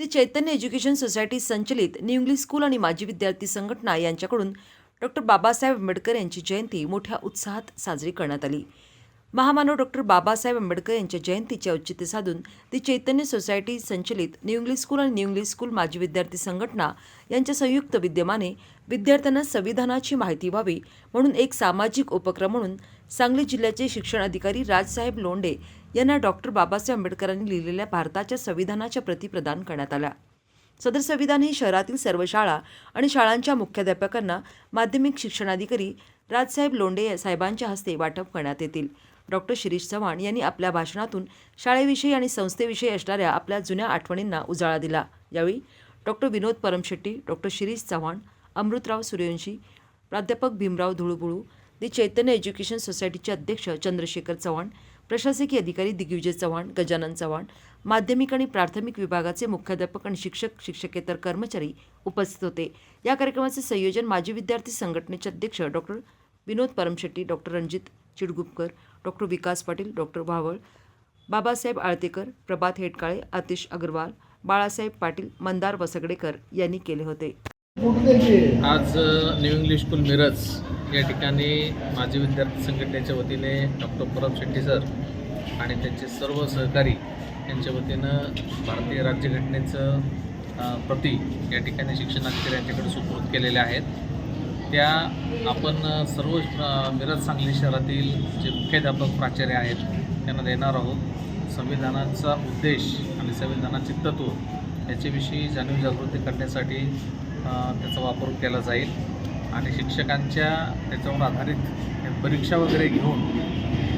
ती Chaitanya education society संचलित new English school आणि माजी विद्यार्थी संघटना यांच्याकडून डॉक्टर बाबासाहेब आंबेडकर यांची जयंती मोठ्या उत्साहात साजरी करण्यात आली. महामानव डॉक्टर बाबासाहेब आंबेडकर यांच्या जयंतीचे औचित्य साधून ती चैतन्य सोसायटी संचलित न्यू इंग्लिश स्कूल आणि न्यू इंग्लिश स्कूल माजी विद्यार्थी संघटना यांच्या संयुक्त विद्यमाने विद्यार्थ्यांना संविधानाची माहिती व्हावी म्हणून एक सामाजिक उपक्रम म्हणून सांगली जिल्ह्याचे शिक्षण अधिकारी राजसाहेब लोंडे यांना डॉक्टर बाबासाहेब आंबेडकरांनी लिहिलेल्या भारताच्या संविधानाच्या प्रती प्रदान करण्यात आल्या. सदर संविधान हे शहरातील सर्व शाळा आणि शाळांच्या मुख्याध्यापकांना माध्यमिक शिक्षणाधिकारी राजसाहेब लोंढे साहेबांच्या हस्ते वाटप करण्यात येतील. डॉक्टर शिरीष चव्हाण यांनी आपल्या भाषणातून शाळेविषयी आणि संस्थेविषयी असणाऱ्या आपल्या जुन्या आठवणींना उजाळा दिला. यावेळी डॉक्टर विनोद परमशेट्टी डॉक्टर शिरीष चव्हाण अमृतराव सूर्यवंशी प्राध्यापक भीमराव धुळुबुळू दि चैतन्य एज्युकेशन सोसायटीचे अध्यक्ष चंद्रशेखर चव्हाण प्रशासकीय अधिकारी दिग्विजय चव्हाण गजानन चव्हाण माध्यमिक आणि प्राथमिक विभागाचे मुख्याध्यापक आणि शिक्षक शिक्षकेतर कर्मचारी उपस्थित होते. या कार्यक्रमाचे संयोजन माजी विद्यार्थी संघटनेचे अध्यक्ष doctor Vinod Paramshetti doctor Ranjit Chidgupkar doctor Vikas Patil doctor Bhaval Babasaheb Altekar Prabhat Hetkale Atish Agrawal Balasaheb Patil Mandar Vasgadekar यांनी केले होते. आज न्यू इंग्लिश स्कूल मिरज. या ठिकाणी माजी विद्यार्थी संघटनेच्या वतीने डॉक्टर परब शेट्टी सर आणि त्यांचे सर्व सहकारी यांच्या वतीनं भारतीय राज्यघटनेचं प्रती या ठिकाणी शिक्षणाधिकारी यांच्याकडे सुपूर्द केलेल्या आहेत. त्या आपण सर्व मिरज सांगली शहरातील जे मुख्याध्यापक प्राचार्य आहेत त्यांना देणार आहोत. संविधानाचा उद्देश आणि संविधानाचे तत्त्व याच्याविषयी जाणीव जागृती करण्यासाठी त्याचा वापर केला जाईल. आणि शिक्षकांच्या त्याच्यावर आधारित परीक्षा वगैरे घेऊन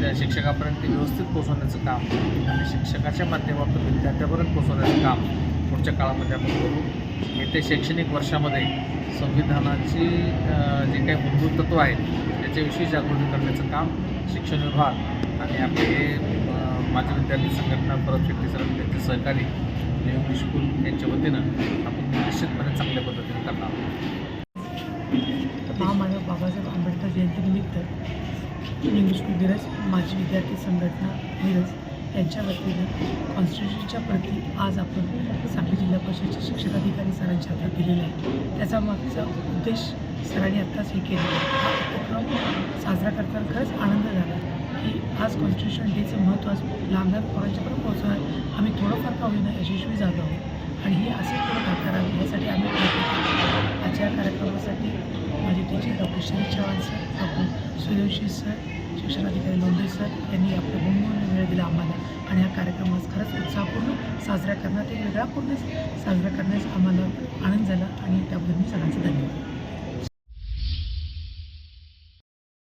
त्या शिक्षकापर्यंत ते व्यवस्थित पोचवण्याचं काम आणि शिक्षकाच्या माध्यमातून विद्यार्थ्यापर्यंत पोहोचवण्याचं काम पुढच्या काळामध्ये आपण करू येत्या शैक्षणिक वर्षामध्ये संविधानाची जे काही मूलभूत तत्त्व आहेत त्याच्याविषयी जागृती करण्याचं काम शिक्षण विभाग आणि आपले माझे विद्यार्थी संघटना परत शेट्टी सर त्यांचे सहकारी न्यू स्कूल यांच्या वतीनं आपण निश्चितपणे चांगल्या पद्धतीने करणार आहोत. महामानव बाबासाहेब आंबेडकर जयंतीनिमित्त इंग्लिश धीरज मिरज माजी विद्यार्थी संघटना मिरज यांच्या वतीनं कॉन्स्टिट्यूशनच्या प्रती आज आपण सांगली जिल्हा परिषदेचे शिक्षणाधिकारी सरांच्या हातात दिलेला आहे. त्याचा मागचा उद्देश सरांनी आत्ताच हे केला हा उपक्रम साजरा करताना खरंच आनंद झाला की आज कॉन्स्टिट्यूशन डेचं महत्त्व आज लहान लहान पोरांच्यापर्यंत पोहोचवणार आम्ही थोडंफार का होईना यशस्वी झालो आहोत. आणि हे असे थोडं करावे यासाठी आम्ही आजच्या कार्यक्रमासाठी माझे doctor Shri Chavan sir doctor Suryavanshi sir शिक्षणाधिकारी लोंढे सर यांनी आपल्या बहुमूल्य वेळ दिला आम्हाला. आणि हा कार्यक्रम आज खरंच उत्साहपूर्ण साजरा करण्यात एक वेगळा पूर्ण साजरा करण्यास आम्हाला आनंद झाला आणि त्याबद्दल मी सगळ्यांचे